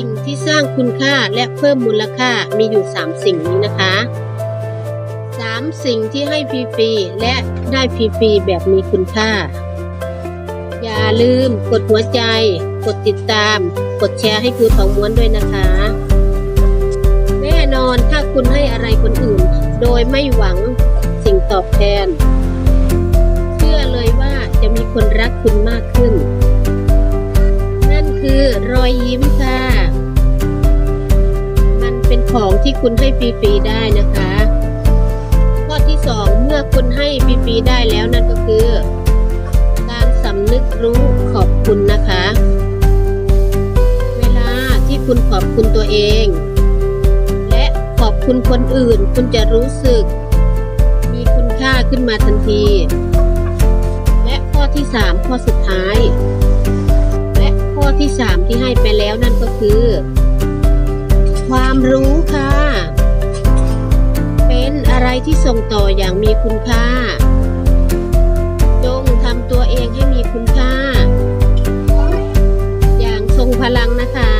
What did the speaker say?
สิ่งที่สร้างคุณค่าและเพิ่มมูลค่ามีอยู่ 3 สิ่งนี้นะคะ 3 สิ่งที่ให้ฟรีๆและได้ฟรีๆแบบมีคุณค่า อย่าลืมกดหัวใจ กดติดตาม กดแชร์ให้ครูทองม้วนด้วยนะคะ แน่นอนถ้าคุณให้อะไรคนอื่น โดยไม่หวังสิ่งตอบแทน เชื่อเลยว่าจะมีคนรักคุณมากขึ้น นั่นคือรอยยิ้ม ที่คุณให้ฟรีๆได้นะคะ ข้อที่สองเมื่อคุณให้ฟรีๆได้แล้วนั่นก็คือ การสำนึกรู้ขอบคุณนะคะ เวลาที่คุณขอบคุณตัวเอง และขอบคุณคนอื่น คุณจะรู้สึก มีคุณค่าขึ้นมาทันที และข้อที่สามข้อสุดท้ายและข้อที่สามที่ให้ไปแล้วนั่นก็คือ ความรู้ค่ะ ที่ส่งต่ออย่างมีคุณค่า จงทำตัวเองให้มีคุณค่า อย่างทรงพลังนะคะ